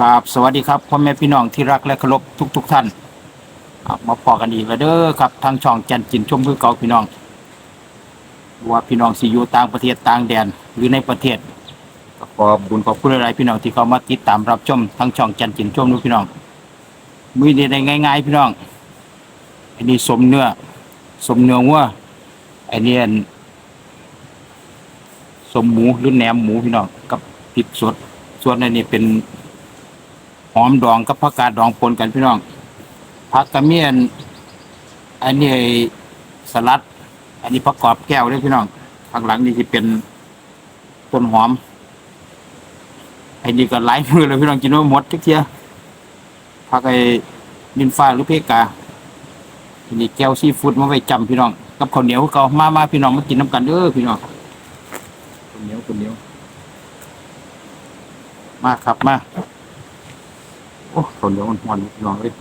กราบสวัสดีครับพ่อแม่พี่น้องที่รักและเคารพทุกทุกๆท่านมาพอกันอีกแล้วเด้อครับทางช่องแจันจินชมพือเก่าพี่น้องว่าพี่น้องสิอยู่ต่างประเทศต่างแดนหรือในประเทศขอบคุญขอบคุณหลายพี่น้องที่เข้ามาติดตามรับชมทางช่องแจันจินชมดูพี่น้องมือนี้ได้ง่าย ๆ พี่น้องอันนี้สมเนื้อสมเนื้อวัวอันนี้สมหมูหรือแหนมหมูพี่น้องกับพริกสดส่วนอันนี้เป็น หอมดองกับผักกาดดองปนกันพี่น้องผักกระเมียน อันนี้สลัด อันนี้ผักกอบแก้วด้วยพี่น้องข้างหลังนี่จะเป็นต้นหอมไอ้นี่ก็หลายมือเลยพี่น้องกินว่าหมดทุกเทียผักไอ้นินฟ้าหรือเพกาอันนี้แก้วซีฟู้ดมาไว้จำพี่น้อง กับข้าวเหนียวก็มามาพี่น้องมากินน้ำกันเด้อพี่น้องข้าวเหนียวข้าวเหนียวมาครับมา อ้คนเดียวมันหอนพี่น้องเลย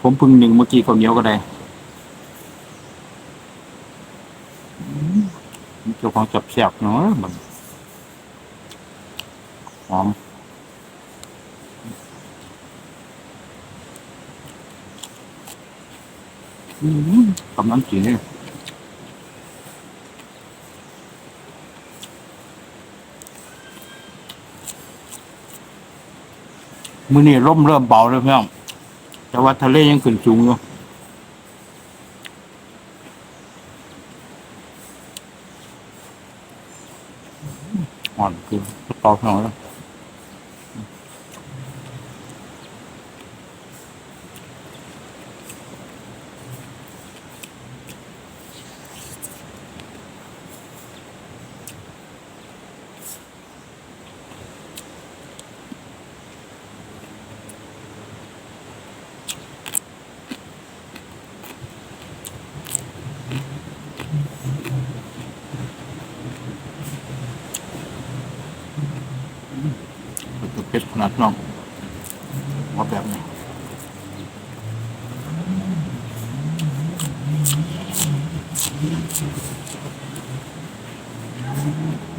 ผมพึ่งหนึ่งเมื่อกี้ข้าวเหนียวก็ได้เจ้าของจับแสบเนาะมันหอมกำลังกินเลย มือนี้ร่มเริ่มเบาแล้วพี่น้องแต่ว่าทะเลยังขึ้นสูงอยู่อ่อนคือเบาหน่อยแล้ นาดน้องว่าแบบนี้อืม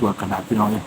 ตัวขนาดพี่น้องเลย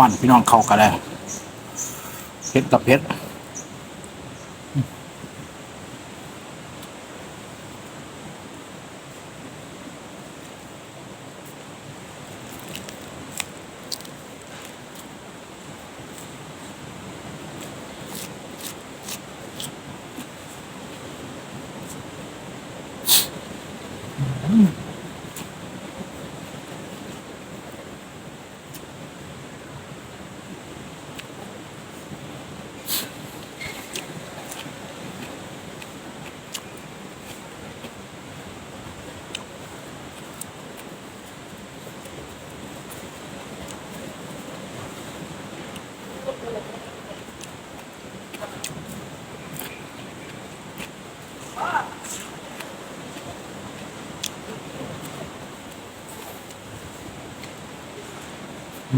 วานพี่น้องเข้ากันเลยเผ็ดกับเผ็ด เ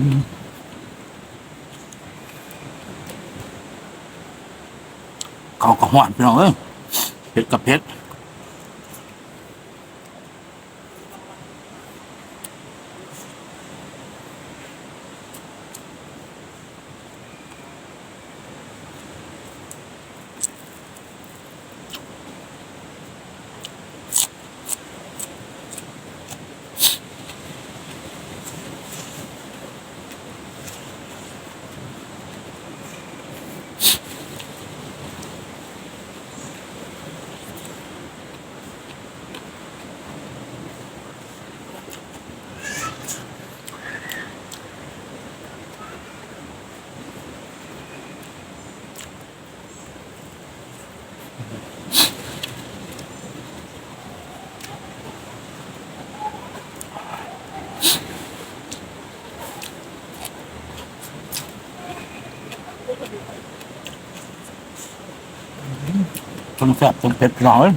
ขาก็หวานพี่น้องเอ้ยเผ็ดกับเผ็ด ทั้งแซ่บทั้งเผ็ดพี่น้อย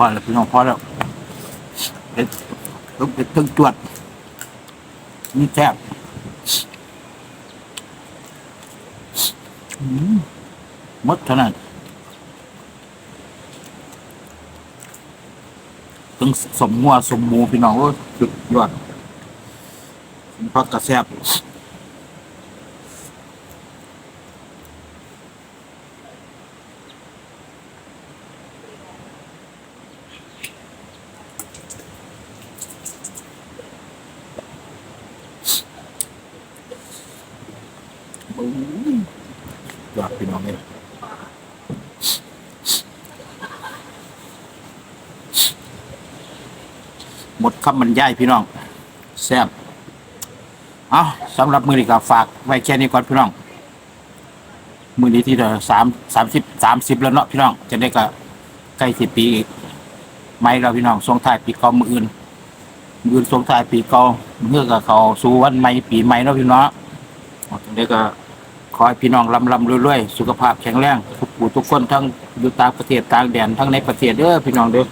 พอแล้วพี่น้องพอแล้วเผ็ดทั้งเผ็ดทั้งจวดนี่แซ่บมหมดเท่านั้นถึงสมงัวสมมูพี่น้องโอ้ยสุดยอดพักกระแซบ ยอดพี่น้องเลย หมดคำบรรยายพี่น้องแซ่บเอาสำหรับมือนี้ก็ฝากไว้แค่นี้ก่อนพี่น้อง มือนี้ที่เดสามสามสิบสามสิบแล้วเนาะพี่น้อง จะได้ก็ใกล้สิบปีอีกไม่เราพี่น้องส่งทายปีเก่ามืออื่นมืออื่นส่งทายปีเก่าเมื่อกับเขาสู่วันใหม่ปีใหม่เนาะพี่น้องจะได้ก็ขอให้พี่น้องลำลำรวยๆ สุขภาพแข็งแรงทุกผู้ทุกคนทั้งอยู่ต่างประเทศต่างแดนทั้งในประเทศเด้อพี่น้องเด้อ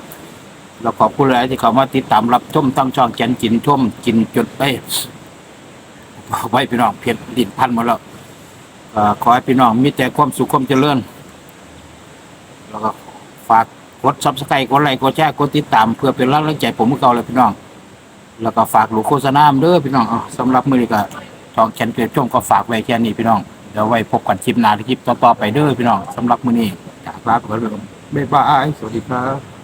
เราขอบคุณหลายที่เขามาติดตามรับชมทั้งช่องแกนจินท่มจินจุดไปไว้พี่น้องเพชรดินพันหมาแล้วขอให้พี่น้องมีแต่ความสุขความเจริญแล้วก็ฝากกดซับสไครต์กดไลค์กดแชร์กดติดตามเพื่อเป็นแรงใจผมเมื่อเก่าเลยพี่น้อง แล้วก็ฝากหลูโฆษณาเด้อพี่น้องอาสำหรับมือนี้ก็ช่องแชนเกิดช่วงก็ฝากไว้แค่นี้พี่น้องเดี๋ยวไว้พบกันคลิปหน้าคลิปต่อๆไปเด้อพี่น้องสำหรับมือนี้จากลาไปแล้วบ๊ายบายสวัสดีครับ